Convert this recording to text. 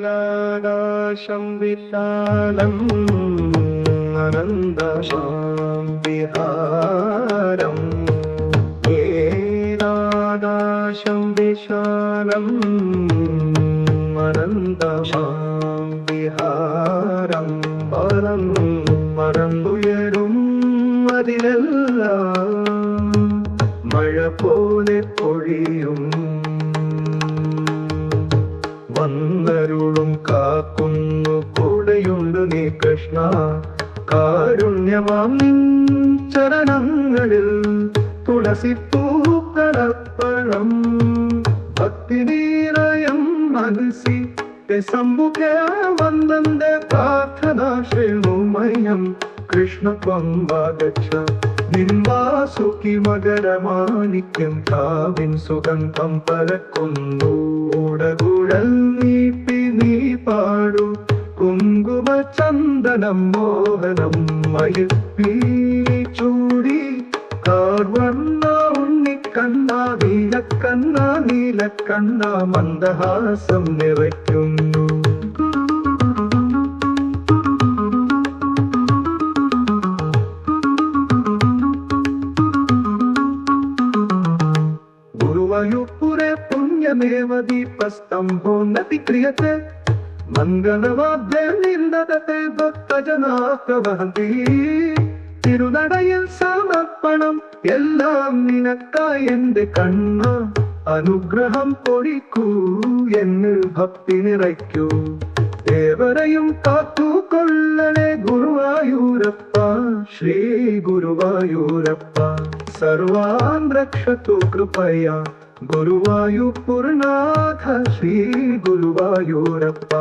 നീലാകാശം വിശാലം അനന്തമാം വിഹാരം. ഏതാകാശം വിശാലം അനന്തമാം വിഹാരം. പരം മറന്നുയരും അതിലെല്ലാം മഴ പോലെ പൊഴിയും വന്നരുളും കാക്കുന്നു കൂടെയുണ്ട് നീ കൃഷ്ണ. കാരുണ്യമാം നിൻ ചരണങ്ങളിൽ തുളസി പൂക്കളപ്പഴം. ഭക്തിനീരയം മനസി സമ്പുഖ വന്ദന്റെ പ്രാർത്ഥന ശ്രേണുമയം കൃഷ്ണ പമ്പാഗച്ഛ നിൻവാസുക്കി മകരമാണിക്യം. കാവിൻ സുഗന്ധം പരക്കുന്നു. ഓടകുഴൽ നീ പാടു കുങ്കുമ ചന്ദനം മോഹനം മയപ്പി ചൂടി കാർവർണ ഉണ്ണിക്കണ്ണ നീലക്കണ്ണ നീലക്കണ്ണ മന്ദഹാസം നിറയ്ക്കുന്നു. ഗുരുവായൂപ്പുരെ പുണ്യമേവ ദീപസ്തംഭോ നതി ക്രിയത്തെ മംഗളവാദ്യനിന്ദത്തെ ഭക്തജനാക്കവഹന്തി തിരുനടയിൽ സമർപ്പണം എല്ലാം നിനക്കായി എന്റെ കണ്ണ അനുഗ്രഹം പൊടിക്കൂ എന്ന് ഭക്തി നിറയ്ക്കൂ. ദേവരയും കാത്തുകൊള്ളണേ ഗുരുവായൂരപ്പ ശ്രീ ഗുരുവായൂരപ്പ. സർവാൻ രക്ഷത്തു കൃപയ. ഗുരുവായൂർനാഥ ശ്രീ ഗുരുവായൂരപ്പ